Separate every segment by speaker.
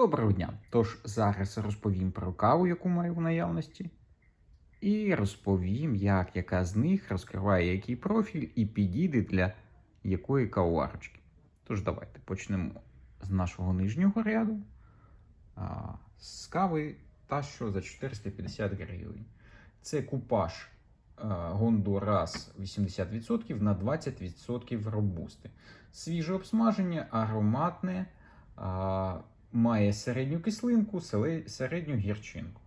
Speaker 1: Доброго дня! Тож зараз розповім про каву, яку маю в наявності, і розповім, як яка з них розкриває який профіль і підійде для якої кавоварочки. Тож давайте почнемо з нашого нижнього ряду а, з кави та що за 450 гривень. Це купаж Гондурас 80% на 20% робусти. Свіже обсмаження, ароматне. а, Має середню кислинку, середню гірчинку.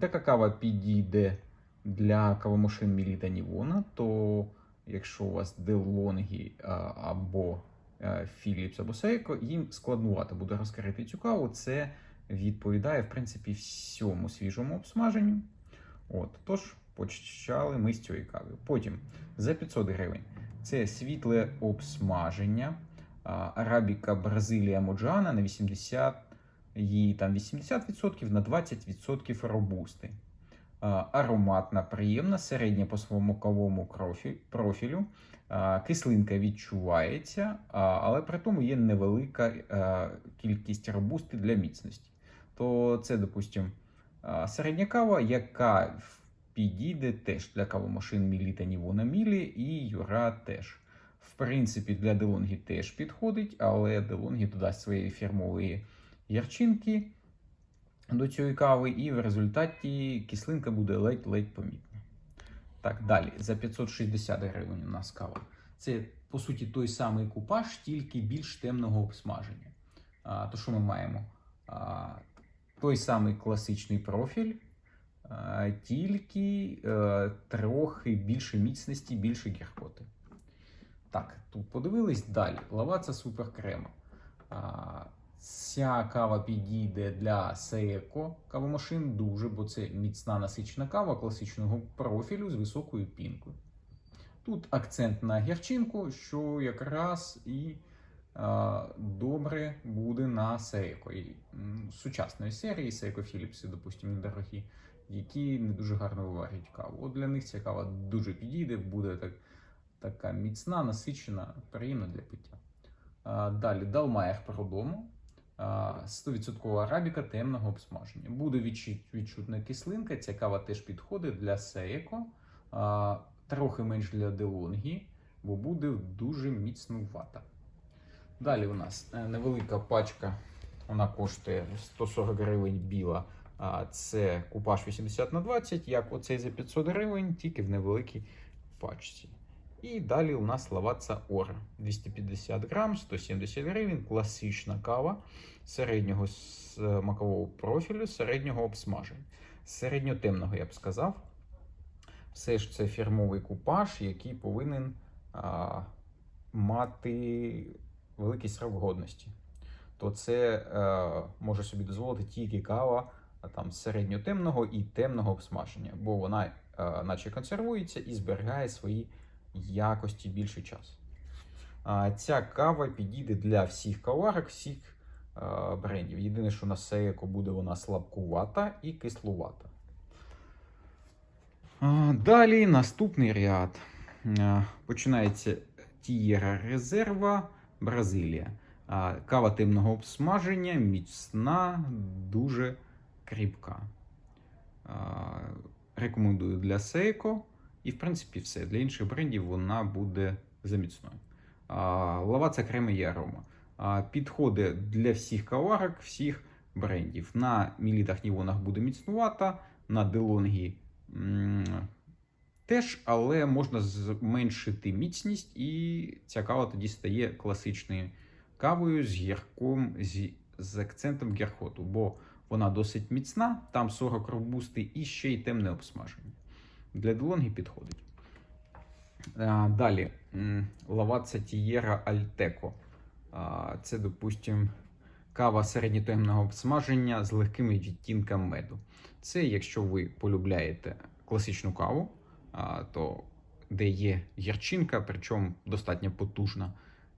Speaker 1: Така кава підійде для кавомашин Міліта Нівона, то якщо у вас Делонгі або е, Philips або Seiko, їм складнувато буде розкрити цю каву. Це відповідає, в принципі, всьому свіжому обсмаженню. От, тож, почали ми з цієї кави. Потім за 500 гривень це світле обсмаження. Арабіка Бразилія Моджана на 80, її там 80% на 20% робусти. Ароматна, приємна, середня по своєму кавовому профілю. Кислинка відчувається, але при тому є невелика кількість робусти для міцності. То це, допустимо, середня кава, яка підійде теж для кавомашин Мілі та Нівона Мілі і Юра теж. В принципі, для Делонгі теж підходить, але Делонгі додасть своєї фірмової ярчинки до цієї кави, і в результаті кислинка буде ледь-ледь помітна. Так, далі, за 560 гривень у нас кава. Це, по суті, той самий купаж, тільки більш темного обсмаження. А, то що ми маємо? А, той самий класичний профіль, а, тільки е, трохи більше міцності, більше гіркоти. Так, тут подивились далі. Лаваца суперкрема. Ця кава підійде для Seiko кавомашин дуже, бо це міцна насичена кава класичного профілю з високою пінкою. Тут акцент на гірчинку, що якраз і а, добре буде на Seiko. І, сучасної серії Seiko Philips, допустимо, недорогі, які не дуже гарно виварюють каву. От для них ця кава дуже підійде, буде так така міцна, насичена, приємна для пиття. Далі Далмаєр по 100% арабіка темного обсмаження. Буде відчутна кислинка. Ця кава теж підходить для а, трохи менш для Делонгі, бо буде дуже міцнувата. Далі у нас е, невелика пачка, вона коштує 140 гривень біла. Це купаж 80 на 20, як оцей за 500 гривень, тільки в невеликій пачці. І далі у нас лаваца Ора 250 грам, 170 гривень, класична кава середнього смакового профілю, середнього обсмаження. Середньотемного, я б сказав. Все ж це фірмовий купаж, який повинен а, мати великий срок годності. То це е, може собі дозволити тільки кава а, там, середньотемного і темного обсмаження, бо вона, е, наче консервується і зберігає свої якості більший час. Ця кава підійде для всіх каварок, всіх брендів. Єдине, що на Seiko буде вона слабкувата і кислувата. Далі наступний ряд. Починається Тієра Резерва Бразилія. Кава темного обсмаження, міцна, дуже кріпка. Рекомендую для Seiko. І, в принципі, все. Для інших брендів вона буде заміцною. Лаваца крема є арома. А, Підходить для всіх каварок, всіх брендів. На мілітах нівонах буде міцнувата, на делонгі теж, але можна зменшити міцність, і ця кава тоді стає класичною кавою з гірком, з, з акцентом гіркоту, бо вона досить міцна, там 40 робусти і ще й темне обсмаження. Для делонгі підходить. Далі лаваца Тієра Альтеко. Це, допустимо, кава середньотемного обсмаження з легкими відтінками меду. Це, якщо ви полюбляєте класичну каву, то де є гірчинка, причому достатньо потужна,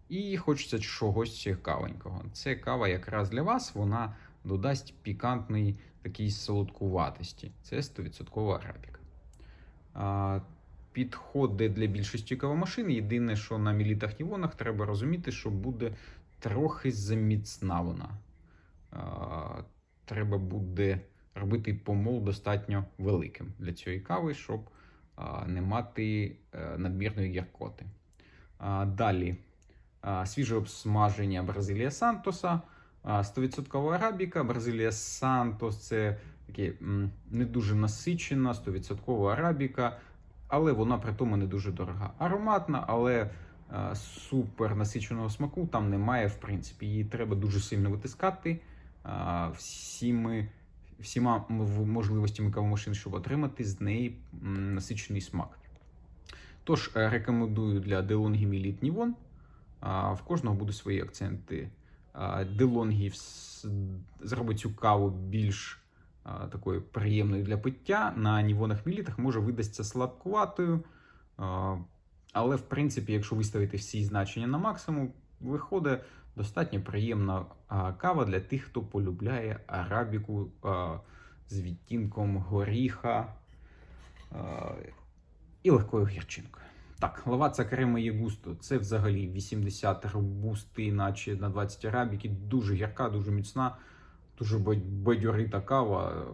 Speaker 1: і хочеться чогось цікавенького. Це кава якраз для вас, вона додасть пікантний такий солодкуватості. Це 100% арабіка. Підходить для більшості кавомашин. Єдине, що на мілітах нівонах треба розуміти, що буде трохи заміцна вона. Треба буде робити помол достатньо великим для цієї кави, щоб не мати е, надмірної гіркоти. Далі свіже обсмаження Бразилія Сантоса, 100% арабіка. Бразилія Сантос це таке не дуже насичена, 100% арабіка, але вона при тому не дуже дорога. Ароматна, але е, супер насиченого смаку там немає, в принципі. Її треба дуже сильно витискати е, всіми, всіма можливостями кавомашин, щоб отримати з неї насичений смак. Тож е, рекомендую для Millet Nivon. А, В кожного будуть свої акценти. Вс- зробить цю каву більш такою приємною для пиття. На нівонах мілітах може видасться сладкуватою. Але, в принципі, якщо виставити всі значення на максимум, виходить достатньо приємна кава для тих, хто полюбляє арабіку з відтінком горіха і легкою гірчинкою. Так, лаваца крема є густо. Це взагалі 80 робусти, наче на 20 арабіки. Дуже гірка, дуже міцна, дуже бадьорита кава.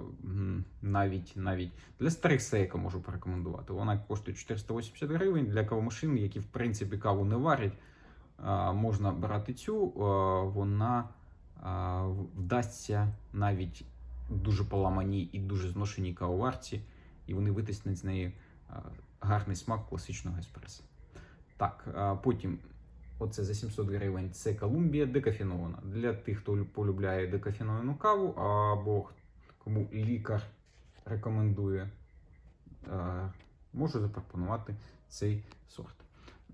Speaker 1: Навіть навіть для старих сейка можу порекомендувати. Вона коштує 480 гривень для кавомашин, які в принципі каву не варять. Можна брати цю, вона вдасться навіть дуже поламаній і дуже зношеній кавоварці, і вони витиснуть з неї гарний смак класичного еспресо. Так, потім оце за 700 гривень це Колумбія декафінована. Для тих, хто полюбляє декафіновану каву, або кому лікар рекомендує, е, можу запропонувати цей сорт.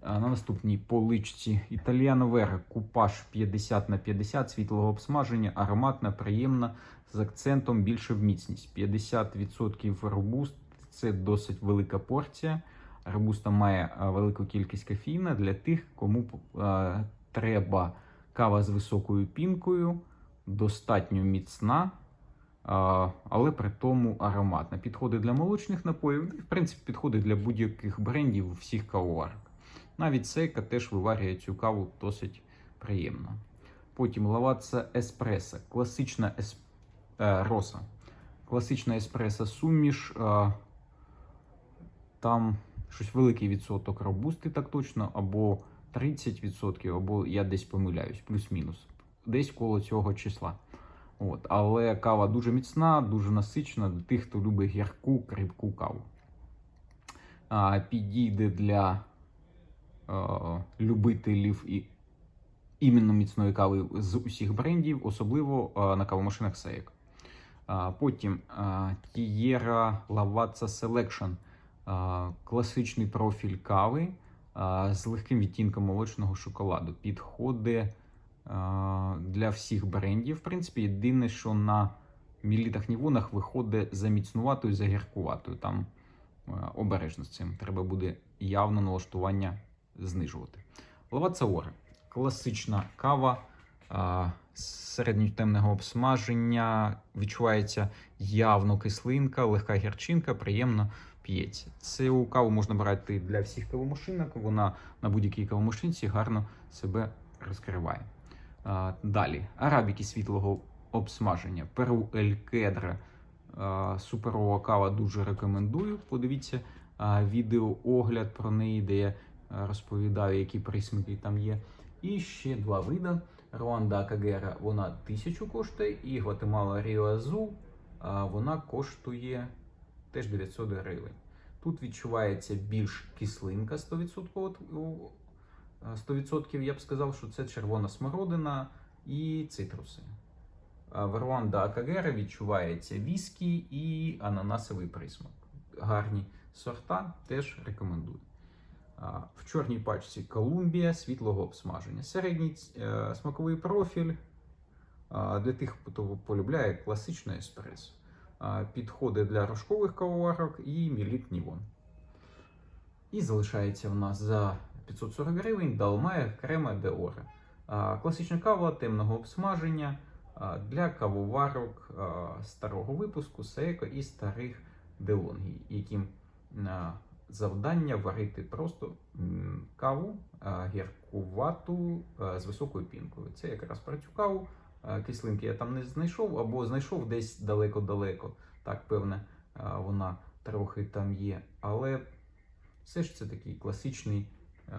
Speaker 1: На наступній поличці Італіано Вера купаж 50 на 50 світлого обсмаження, ароматна, приємна, з акцентом більше в міцність. 50% робуст це досить велика порція. Робуста має велику кількість кофеїна для тих, кому а, треба кава з високою пінкою, достатньо міцна, а, але при тому ароматна. Підходить для молочних напоїв, в принципі, підходить для будь-яких брендів всіх кавоварок. Навіть Сейка теж виварює цю каву досить приємно. Потім лаваца еспресо, класична ес... е, роса. Класична еспресо суміш. Е, там щось великий відсоток робусти, так точно, або 30%, або я десь помиляюсь, плюс-мінус. Десь коло цього числа. От. Але кава дуже міцна, дуже насичена для тих, хто любить гірку, кріпку каву. А, підійде для е, любителів і іменно міцної кави з усіх брендів, особливо е, на кавомашинах. А, Потім Тієра Lavazza Selection. Класичний профіль кави з легким відтінком молочного шоколаду. Підходить для всіх брендів. В принципі, єдине, що на мілітах нівонах виходить заміцнуватою, загіркуватою. Там обережно з цим. Треба буде явно налаштування знижувати. Лаваца Оре. Класична кава середньотемного обсмаження. Відчувається явно кислинка, легка гірчинка, приємно п'ється. Цю каву можна брати для всіх кавомашинок. Вона на будь-якій кавомашинці гарно себе розкриває. Далі арабіки світлого обсмаження. Перу Ель Кедра. Суперова кава дуже рекомендую. Подивіться а, відеоогляд про неї, де я розповідаю, які присмаки там є. І ще два види. Руанда Кагера вона 1000 коштує, і Гватемала Ріо Азул вона коштує теж 900 гривень. Тут відчувається більш кислинка 100%. от, у, е, 100% я б сказав, що це червона смородина і цитруси. В Руанда Акагера відчувається віскі і ананасовий присмак. Гарні сорта теж рекомендую. В чорній пачці Колумбія світлого обсмаження. Середній е, смаковий профіль для тих, хто полюбляє класичне еспресо. А, Підходить для рожкових кавоварок і міліт Нівон. І залишається в нас за 540 гривень Далмая Крема де Оре. Класична кава темного обсмаження для кавоварок старого випуску Сейко і старих Делонгі, яким завдання варити просто каву гіркувату з високою пінкою. Це якраз про цю каву кислинки я там не знайшов, або знайшов десь далеко-далеко. Так, певне, е, вона трохи там є. Але все ж це такий класичний е,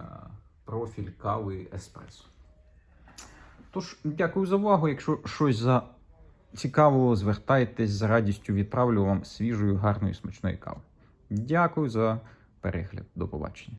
Speaker 1: профіль кави еспресо. Тож, дякую за увагу. Якщо щось зацікавило, звертайтесь з радістю відправлю вам свіжої, гарної, смачної кави. Дякую за перегляд. До побачення.